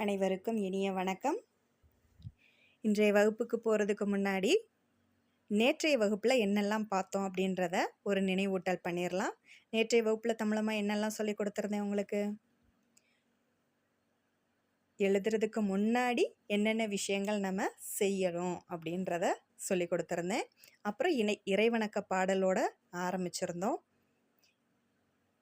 அனைவருக்கும் இனிய வணக்கம். இன்றைய வகுப்புக்கு போகிறதுக்கு முன்னாடி நேற்றைய வகுப்பில் என்னெல்லாம் பார்த்தோம் அப்படின்றத ஒரு நினைவூட்டல் பண்ணிடலாம் நேற்றைய வகுப்பில் தமிழமாக என்னெல்லாம் சொல்லி கொடுத்துருந்தேன் உங்களுக்கு? எழுதுறதுக்கு முன்னாடி என்னென்ன விஷயங்கள் நம்ம செய்யணும் அப்படின்றத சொல்லி கொடுத்துருந்தேன். அப்புறம் இணை இறைவணக்க பாடலோட ஆரம்பிச்சிருந்தோம்.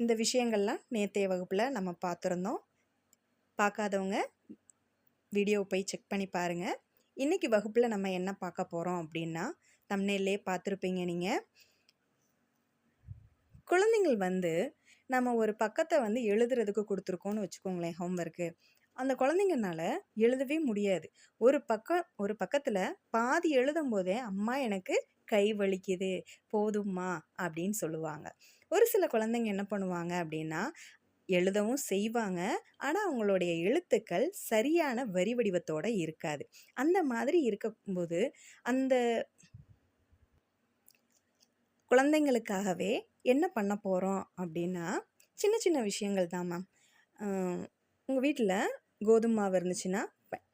இந்த விஷயங்கள்லாம் நேற்றைய வகுப்பில் நம்ம பார்த்துருந்தோம். பார்க்காதவங்க வீடியோவை போய் செக் பண்ணி பாருங்கள் இன்றைக்கி வகுப்பில் நம்ம என்ன பார்க்க போகிறோம் அப்படின்னா தம்னேலே பார்த்துருப்பீங்க நீங்கள் குழந்தைங்கள் வந்து நம்ம ஒரு பக்கத்தை வந்து எழுதுறதுக்கு கொடுத்துருக்கோன்னு வச்சுக்கோங்களேன் ஹோம்ஒர்க்கு அந்த குழந்தைங்கனால எழுதவே முடியாது. ஒரு பக்கம் ஒரு பக்கத்தில் பாதி எழுதும் போதே அம்மா எனக்கு கை வலிக்குது போதும்மா அப்படின்னு சொல்லுவாங்க. ஒரு சில குழந்தைங்க என்ன பண்ணுவாங்க அப்படின்னா எழுதவும் செய்வாங்க. ஆனால் அவங்களுடைய எழுத்துக்கள் சரியான வரி வடிவத்தோடு இருக்காது. அந்த மாதிரி இருக்கும்போது அந்த குழந்தைங்களுக்காகவே என்ன பண்ண போகிறோம் அப்படின்னா சின்ன சின்ன விஷயங்கள் தான் மேம். உங்கள் வீட்டில் கோதுமை மாவு இருந்துச்சுன்னா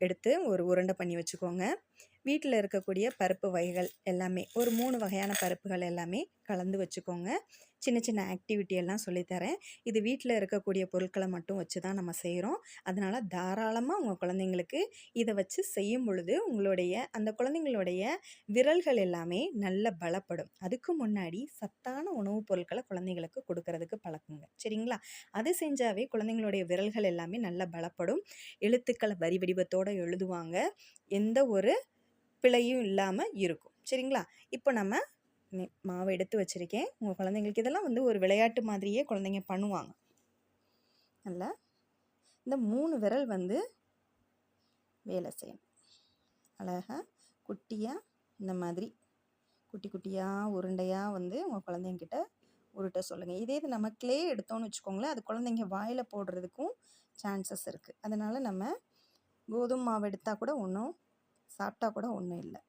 எடுத்து ஒரு உருண்டை பண்ணி வச்சுக்கோங்க. வீட்டில் இருக்கக்கூடிய பருப்பு வகைகள் எல்லாமே ஒரு மூணு வகையான பருப்புகள் எல்லாமே கலந்து வச்சுக்கோங்க. சின்ன சின்ன ஆக்டிவிட்டி எல்லாம் சொல்லித்தரேன். இது வீட்டில் இருக்கக்கூடிய பொருட்களை மட்டும் வச்சு தான் நம்ம செய்கிறோம் அதனால் தாராளமாக உங்கள் குழந்தைங்களுக்கு இதை வச்சு செய்யும் பொழுது உங்களுடைய அந்த குழந்தைங்களுடைய விரல்கள் எல்லாமே நல்ல பலப்படும். அதுக்கு முன்னாடி சத்தான உணவுப் பொருட்களை குழந்தைங்களுக்கு கொடுக்கறதுக்கு பழக்குங்க. சரிங்களா? அது செஞ்சாவே குழந்தைங்களுடைய விரல்கள் எல்லாமே நல்ல பலப்படும். எழுத்துக்களை வரி வடிவத்தோடு எழுதுவாங்க. எந்த ஒரு பிழையும் இல்லாமல் இருக்கும். சரிங்களா? இப்போ நம்ம மாவு எடுத்து வச்சுருக்கேன். உங்கள் குழந்தைங்களுக்கு இதெல்லாம் வந்து ஒரு விளையாட்டு மாதிரியே குழந்தைங்க பண்ணுவாங்க. நல்லா இந்த மூணு விரல் வந்து வேலை செய்யணும். அழகாக குட்டியாக இந்த மாதிரி. குட்டி குட்டியாக உருண்டையாக வந்து உங்கள் குழந்தைங்கிட்ட உருட்ட சொல்லுங்கள் இதே இது நம்ம கிளே எடுத்தோம்னு வச்சுக்கோங்களேன் அது குழந்தைங்க வாயில் போடுறதுக்கும் சான்சஸ் இருக்குது அதனால் நம்ம கோதுமை மாவு எடுத்தால் கூட ஒன்றும் சாப்பிட்டா கூட ஒன்றும் இல்லை.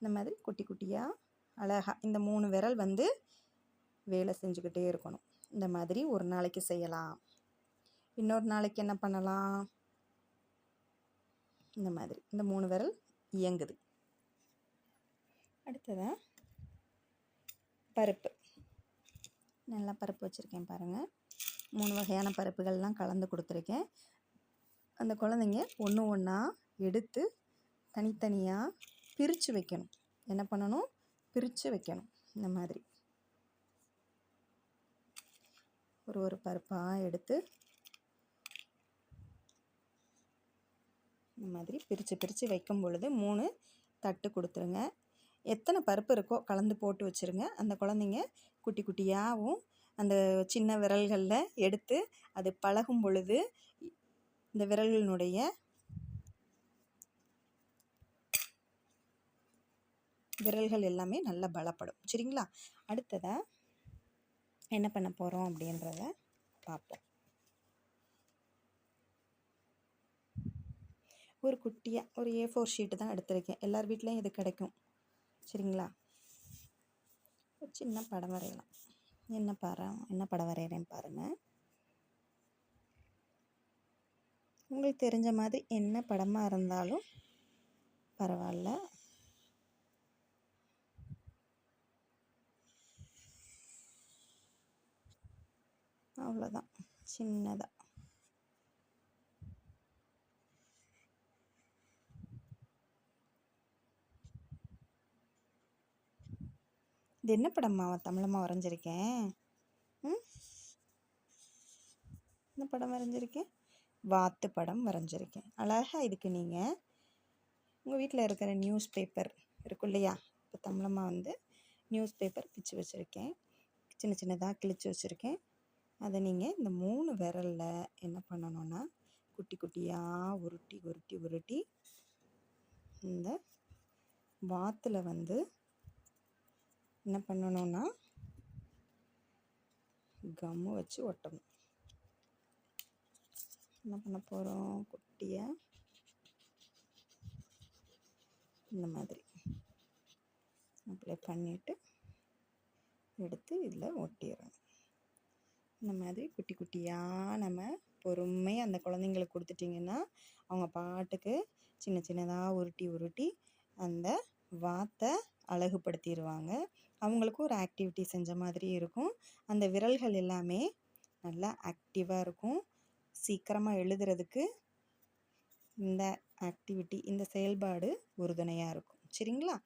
இந்த மாதிரி குட்டி குட்டியாக அழகாக இந்த மூணு விரல் வந்து வேலை செஞ்சுக்கிட்டே இருக்கணும். இந்த மாதிரி ஒரு நாளைக்கு செய்யலாம். இன்னொரு நாளைக்கு என்ன பண்ணலாம்? இந்த மாதிரி இந்த மூணு விரல் இயங்குது. அடுத்ததாக பருப்பு. நல்லா பருப்பு வச்சுருக்கேன் பாருங்கள் மூணு வகையான பருப்புகள்லாம் கலந்து கொடுத்துருக்கேன். அந்த குழந்தைங்க ஒன்று ஒன்றா எடுத்து தனித்தனியாக பிரித்து வைக்கணும். என்ன பண்ணணும்? பிரித்து வைக்கணும். இந்த மாதிரி. ஒரு ஒரு பருப்பாக எடுத்து இந்த மாதிரி பிரித்து பிரித்து வைக்கும் பொழுது மூணு தட்டு கொடுத்துருங்க. எத்தனை பருப்பு இருக்கோ கலந்து போட்டு வச்சுருங்க. அந்த குழந்தைங்க குட்டி குட்டியாகவும் அந்த சின்ன விரல்களில் எடுத்து அது பழகும் பொழுது இந்த விரல்களினுடைய விரல்கள் எல்லாமே நல்லா பலப்படும். சரிங்களா? அடுத்ததை என்ன பண்ண போகிறோம் அப்படின்றத பார்ப்போம். ஒரு குட்டியாக ஒரு ஏ ஃபோர் ஷீட்டு தான் எடுத்திருக்கேன். எல்லார் வீட்லேயும் இது கிடைக்கும். சரிங்களா? ஒரு சின்ன படம் வரையலாம். என்ன பாரு என்ன படம் வரைகிறேன் பாருங்கள் உங்களுக்கு தெரிஞ்ச மாதிரி என்ன படமாக இருந்தாலும் பரவாயில்ல. அவ்வளோதான் சின்னதாக இது என்ன படம்மா தமிழம்மா வரைஞ்சிருக்கேன் ம்? என்ன படம் வரைஞ்சிருக்கேன் வாத்து படம் வரைஞ்சிருக்கேன் அழகாக இதுக்கு நீங்கள் உங்கள் வீட்டில் இருக்கிற நியூஸ் பேப்பர் இருக்கும் இல்லையா? இப்போ தமிழம்மா வந்து நியூஸ் பேப்பர் பிச்சு வச்சுருக்கேன். சின்ன சின்னதாக கிழிச்சு வச்சுருக்கேன். அதை நீங்கள் இந்த மூணு விரலில் என்ன பண்ணணும்னா குட்டி குட்டியாக உருட்டி உருட்டி உருட்டி இந்த வாத்தில் வந்து என்ன பண்ணணும்னா கம்மு வச்சு ஒட்டணும். என்ன பண்ண போகிறோம் குட்டியாக இந்த மாதிரி. அப்ளை பண்ணிவிட்டு எடுத்து இதில் ஒட்டிடணும். இந்த மாதிரி குட்டி குட்டியாக நம்ம பொறுமையாக அந்த குழந்தைங்களுக்கு கொடுத்துட்டிங்கன்னா அவங்க பாட்டுக்கு சின்ன சின்னதாக உருட்டி உருட்டி அந்த வாத்தை அழகுபடுத்திடுவாங்க அவங்களுக்கும் ஒரு ஆக்டிவிட்டி செஞ்ச மாதிரி இருக்கும். அந்த விரல்கள் எல்லாமே நல்லா ஆக்டிவாக இருக்கும். சீக்கிரமாக எழுதுறதுக்கு இந்த ஆக்டிவிட்டி இந்த செயல்பாடு உறுதுணையாக இருக்கும். சரிங்களா?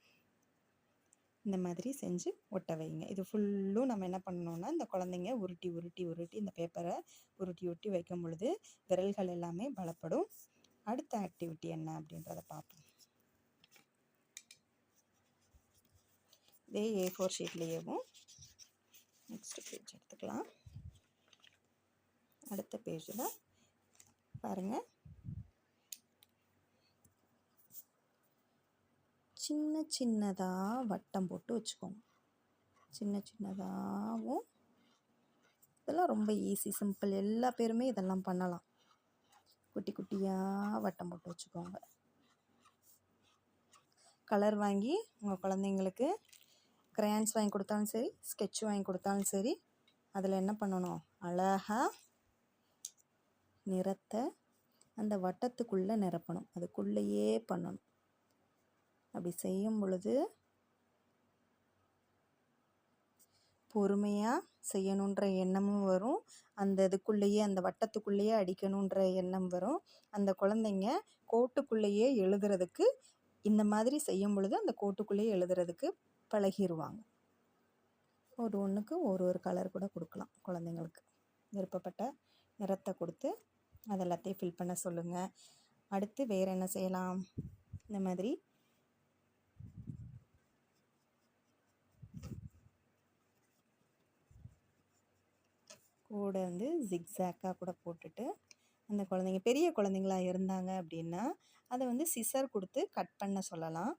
இந்த மாதிரி செஞ்சு ஒட்ட வைங்க இது ஃபுல்லும் நம்ம என்ன பண்ணணும்னா இந்த குழந்தைங்க உருட்டி உருட்டி உருட்டி இந்த பேப்பரை உருட்டி உருட்டி வைக்கும் பொழுது விரல்கள் எல்லாமே பலப்படும். அடுத்த ஆக்டிவிட்டி என்ன அப்படின்றத பார்ப்போம். இதே ஏ ஃபோர் ஷீட்லேயேவும் நெக்ஸ்ட் பேஜ் எடுத்துக்கலாம். அடுத்த பேஜில் பாருங்கள் சின்ன சின்னதாக வட்டம் போட்டு வச்சுக்கோங்க. சின்ன சின்னதாகவும் இதெல்லாம் ரொம்ப ஈஸி சிம்பிள் எல்லா பேருமே இதெல்லாம் பண்ணலாம். குட்டி குட்டியாக வட்டம் போட்டு வச்சுக்கோங்க. கலர் வாங்கி உங்கள் குழந்தைங்களுக்கு க்ரையான்ஸ் வாங்கி கொடுத்தாலும் சரி ஸ்கெட்ச் வாங்கி கொடுத்தாலும் சரி அதில் என்ன பண்ணணும்? அழகாக நிறத்தை அந்த வட்டத்துக்குள்ளே நிரப்பணும். அதுக்குள்ளேயே பண்ணணும். அப்படி செய்யும் பொழுது பொறுமையாக செய்யணுன்ற எண்ணமும் வரும். அந்த இதுக்குள்ளேயே அந்த வட்டத்துக்குள்ளேயே அடிக்கணுன்ற எண்ணம் வரும். அந்த குழந்தைங்க கோட்டுக்குள்ளேயே எழுதுறதுக்கு இந்த மாதிரி செய்யும் பொழுது அந்த கோட்டுக்குள்ளேயே எழுதுறதுக்கு பழகிடுவாங்க ஒரு ஒன்றுக்கு ஒரு ஒரு கலர் கூட கொடுக்கலாம் குழந்தைங்களுக்கு. விருப்பப்பட்ட நிறத்தை கொடுத்து அதெல்லாத்தையும் ஃபில் பண்ண சொல்லுங்கள் அடுத்து வேறு என்ன செய்யலாம்? இந்த மாதிரி கூட வந்து ஜிக்ஸாக்காக கூட போட்டுட்டு அந்த குழந்தைங்க பெரிய குழந்தைங்களா இருந்தாங்க அப்படின்னா அதை வந்து சிசர் கொடுத்து கட் பண்ண சொல்லலாம்.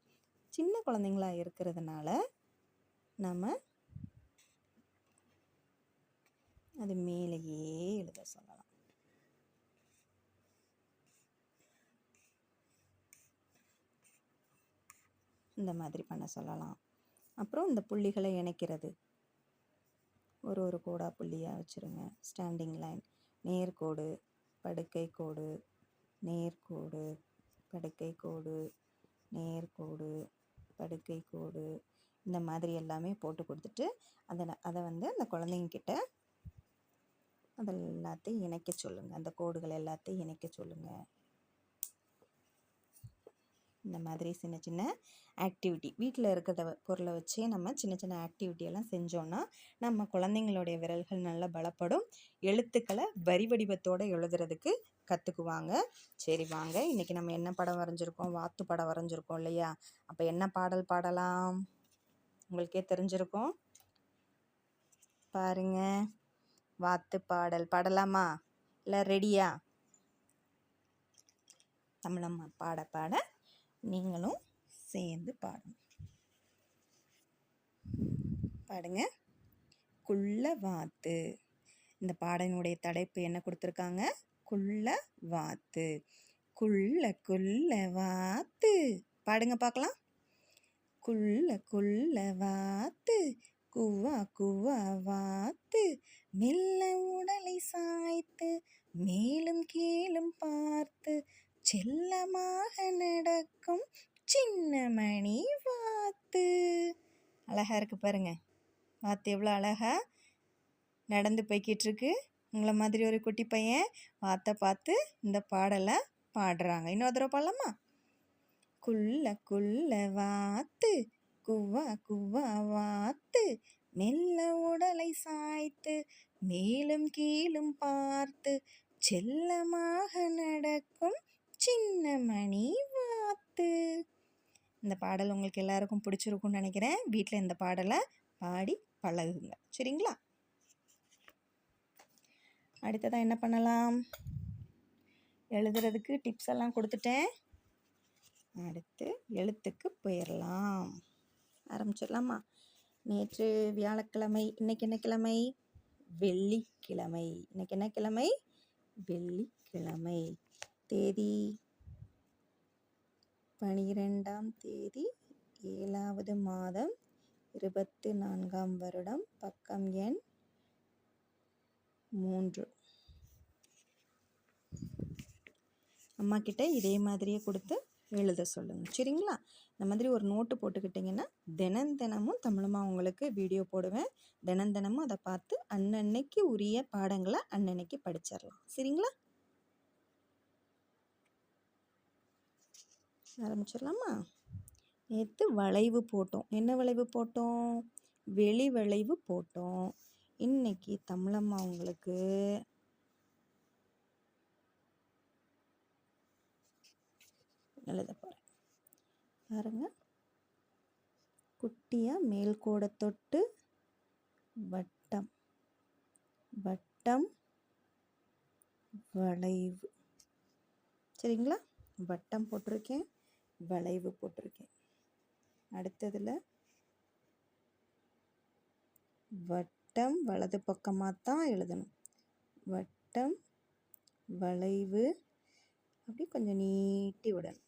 சின்ன குழந்தைங்களா இருக்கிறதுனால நம்ம அது மேலேயே எழுத சொல்லலாம். இந்த மாதிரி பண்ண சொல்லலாம். அப்புறம் இந்த புள்ளிகளை இணைக்கிறது. ஒரு ஒரு கோடாக புள்ளியாக வச்சுருங்க. ஸ்டாண்டிங் லைன் நேர்கோடு படுக்கை கோடு நேர்கோடு படுக்கை கோடு நேர்கோடு படுக்கை கோடு. இந்த மாதிரி எல்லாமே போட்டு கொடுத்துட்டு அதை அதை வந்து அந்த குழந்தைங்கக்கிட்ட அதை எல்லாத்தையும் இணைக்க சொல்லுங்கள் அந்த கோடுகள் எல்லாத்தையும் இணைக்க சொல்லுங்கள் இந்த மாதிரி சின்ன சின்ன ஆக்டிவிட்டி வீட்டில் இருக்கிறத பொருளை வச்சே நம்ம சின்ன சின்ன ஆக்டிவிட்டியெல்லாம் செஞ்சோன்னா நம்ம குழந்தைங்களுடைய விரல்கள் நல்லா பலப்படும். எழுத்துக்களை வரி வடிவத்தோடு எழுதுறதுக்கு கற்றுக்குவாங்க சரி வாங்க இன்றைக்கி நம்ம என்ன படம் வரைஞ்சிருக்கோம்? வாத்து படம் வரைஞ்சிருக்கோம் இல்லையா? அப்போ என்ன பாடல் பாடலாம்? உங்களுக்கே தெரிஞ்சிருக்கும். பாருங்க. வாத்து பாடல் பாடலாமா? இல்லை ரெடியா தமிழம்மா பாட பாட நீங்களும் சேர்ந்து பாடணும். பாடுங்க. குள்ள வாத்து இந்த பாடனுடைய தலைப்பு என்ன கொடுத்துருக்காங்க? குள்ள வாத்து குள்ள குள்ள வாத்து பாடுங்க பார்க்கலாம். குள்ள குள்ள வாத்து குவா குவா வாத்து. மெல்ல உடலை சாய்த்து மேலும் கீழும் பார்த்து செல்லமாக நட சின்ன மணி வாத்து. அழகாக இருக்குது பாருங்கள் வாத்து எவ்வளோ அழகா நடந்து போய்கிட்டுருக்கு உங்களை மாதிரி ஒரு குட்டி பையன் வாத்தை பார்த்து இந்த பாடலை பாடுறாங்க. இன்னொரு தடவை பாடலாமா? குள்ள குள்ள வாத்து குவா குவா வாத்து. மெல்ல உடலை சாய்த்து மேலும் கீழும் பார்த்து செல்லமாக நடக்கும் சின்ன மணி வாத்து. இந்த பாடல் உங்களுக்கு எல்லாருக்கும் பிடிச்சிருக்கும்னு நினைக்கிறேன். வீட்டில் இந்த பாடலை பாடி பழகுங்க. சரிங்களா? அடுத்ததாக என்ன பண்ணலாம்? எழுதுறதுக்கு டிப்ஸ் எல்லாம் கொடுத்துட்டேன். அடுத்து எழுத்துக்கு போயிடலாம் ஆரம்பிச்சிடலாமா? நேற்று வியாழக்கிழமை இன்னைக்கு என்ன கிழமை? வெள்ளிக்கிழமை. இன்னைக்கு என்ன கிழமை? வெள்ளிக்கிழமை. தேதி? பனிரெண்டாம் தேதி ஏழாவது மாதம் இருபத்து நான்காம் வருடம் பக்கம் எண் மூன்று. அம்மா கிட்ட இதே மாதிரியே கொடுத்து எழுத சொல்லுங்கள் சரிங்களா? இந்த மாதிரி ஒரு நோட்டு போட்டுக்கிட்டிங்கன்னா தினம் தினமும் தமிழம்மா உங்களுக்கு வீடியோ போடுவேன். தினம் தினமும் அதை பார்த்து அன்னன்னைக்கு உரிய பாடங்களை அன்னன்னைக்கு படிச்சிடலாம். சரிங்களா? ஆரம்பிச்சிடலாமா? நேற்று வளைவு போட்டோம். என்ன வளைவு போட்டோம்? வெளி வளைவு போட்டோம். இன்னைக்கு தமிழம்மா உங்களுக்கு எழுத போகிறேன் பாருங்க. குட்டியாக மேல்கோடை தொட்டு வட்டம். வட்டம் வளைவு. சரிங்களா? வட்டம் போட்டிருக்கேன். வளைவு போட்டிருக்கேன். அடுத்ததில் வட்டம் வலது பக்கமாக தான் எழுதணும். வட்டம் வளைவு அப்படி கொஞ்சம் நீட்டி விடணும்.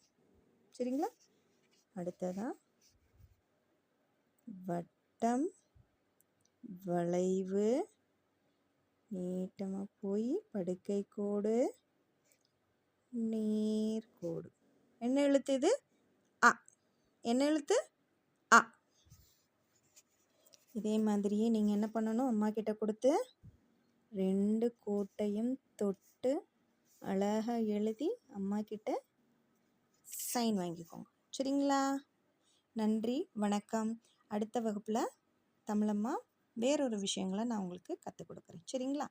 சரிங்களா? அடுத்ததா வட்டம் வளைவு நீட்டமாக போய் படுக்கை கோடு நேர்கோடு என்ன எழுத்து இது? அ. என்ன எழுத்து? அ. இதே மாதிரியே நீங்கள் என்ன பண்ணணும்? அம்மா கிட்ட கொடுத்து ரெண்டு கோட்டையும் தொட்டு அழகாக எழுதி அம்மா கிட்ட சைன் வாங்கிக்கோங்க. சரிங்களா? நன்றி. வணக்கம். அடுத்த வகுப்பில் தமிழம்மா வேறொரு விஷயங்களை நான் உங்களுக்கு கற்றுக் கொடுக்குறேன். சரிங்களா?